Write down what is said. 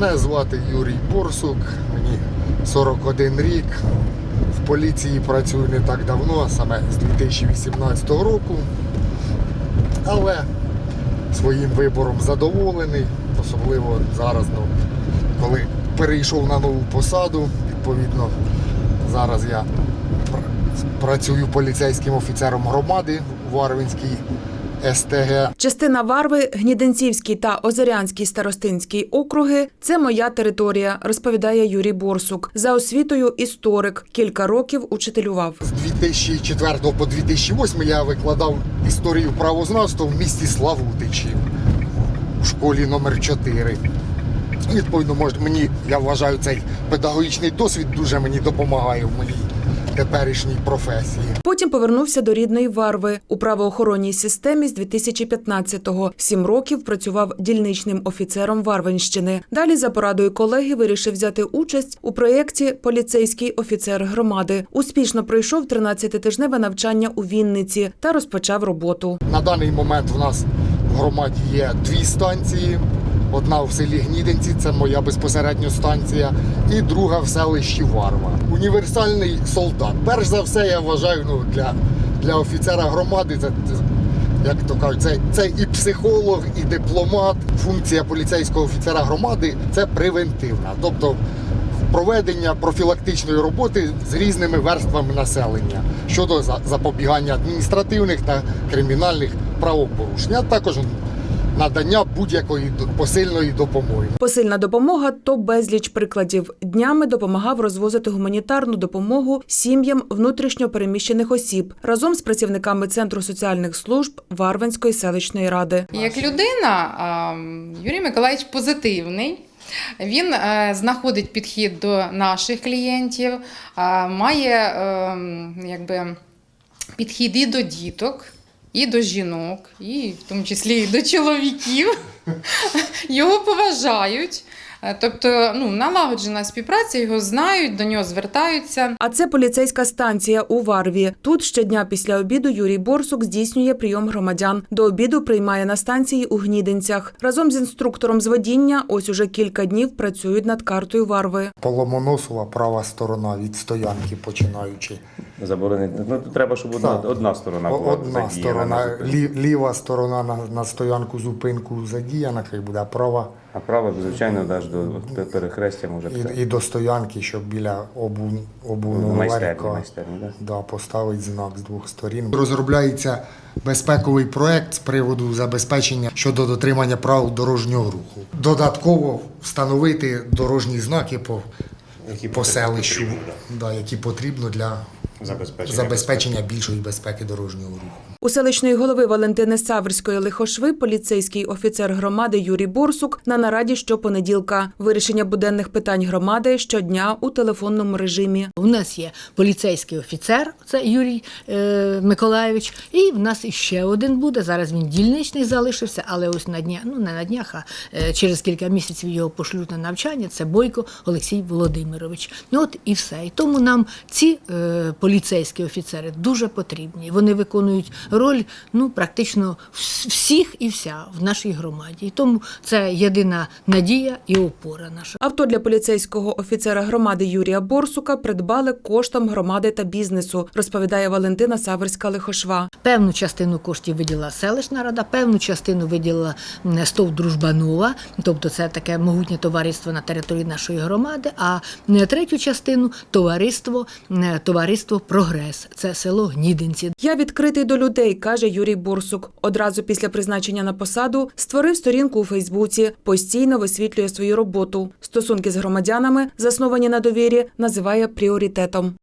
Мене звати Юрій Борсук, мені 41 рік. В поліції працюю не так давно, саме з 2018 року. Але своїм вибором задоволений, особливо зараз, ну, коли перейшов на нову посаду, відповідно, зараз я працюю поліцейським офіцером громади в Варвинській СТГ. Частина Варви, Гнідинцівський та Озерянський старостинський округи це моя територія, розповідає Юрій Борсук. За освітою історик. Кілька років учителював. З 2004 по 2008 я викладав історію правознавства в місті Славутичі в школі номер 4 Відповідно, може, мені, я вважаю, цей педагогічний досвід дуже мені допомагає в моїй теперішній професії. Потім повернувся до рідної Варви у правоохоронній системі з 2015-го. Сім років працював дільничним офіцером Варвинщини. Далі за порадою колеги вирішив взяти участь у проєкті Поліцейський офіцер громади. Успішно пройшов 13-тижневе навчання у Вінниці та розпочав роботу. На даний момент в нас в громаді є дві станції. Одна в селі Гнідинці, це моя безпосередньо станція, і друга в селищі Варва. Універсальний солдат. Перш за все, я вважаю, ну, для, для офіцера громади це, як то кажуть, це, це і психолог, і дипломат. Функція поліцейського офіцера громади це превентивна. Тобто проведення профілактичної роботи з різними верствами населення щодо за- запобігання адміністративних та кримінальних правопорушень, а також надання будь-якої посильної допомоги. Посильна допомога то безліч прикладів. Днями допомагав розвозити гуманітарну допомогу сім'ям внутрішньо переміщених осіб разом з працівниками центру соціальних служб Варвинської селищної ради. Як людина, Юрій Миколаївич позитивний. Він е, знаходить підхід до наших клієнтів, має е, якби, підхід і до діток, і до жінок, і в тому числі і до чоловіків. Його поважають. Е, Тобто ну, налагоджена співпраця, його знають, до нього звертаються. А це поліцейська станція у Варві. Тут щодня після обіду Юрій Борсук здійснює прийом громадян. До обіду приймає на станції у Гнідинцях. Разом з інструктором з водіння ось уже кілька днів працюють над картою Варви. Поломоносова права сторона від стоянки починаючи. Заборонити. Ну, треба, щоб одна, Так. одна сторона була Одна задіяна сторона, лі- ліва сторона на, на стоянку зупинку задіяна, хай буде а права А право, звичайно, аж до перехрестя може і, і до стоянки, щоб біля обу, обувного майстерні, майстерні, да? да, поставить знак з двох сторін. Розробляється безпековий проект з приводу забезпечення щодо дотримання правил дорожнього руху. Додатково встановити дорожні знаки по, Які по потрібно, да. да, які потрібно для Забезпечення. забезпечення більшої безпеки дорожнього руху. У селищної голови Валентини Саверської лихошви поліцейський офіцер громади Юрій Борсук на нараді щопонеділка. Вирішення буденних питань громади щодня у телефонному режимі. У нас є поліцейський офіцер, це Юрій е, Миколаєвич, і в нас іще один буде. Зараз він дільничний залишився, але ось на днях, ну не на днях, а е, через кілька місяців його пошлють на навчання. Це Бойко Олексій Володимирович. Ну от і все. І тому нам ці е, поліцейські офіцери дуже потрібні. Вони виконують роль ну практично всіх і вся в нашій громаді. І тому це єдина надія і опора наша. Авто для поліцейського офіцера громади Юрія Борсука придбали коштом громади та бізнесу, розповідає Валентина Саверська лихошва. Певну частину коштів виділила селищна рада, певну частину виділила СТОВ Дружбанова, тобто це таке могутнє товариство на території нашої громади. А третю частину товариство, товариство Прогрес. Це село Гнідинці. Я відкритий до людей, каже Юрій Бурсук. Одразу після призначення на посаду створив сторінку у Фейсбуці, постійно висвітлює свою роботу. Стосунки з громадянами, засновані на довірі, називає пріоритетом.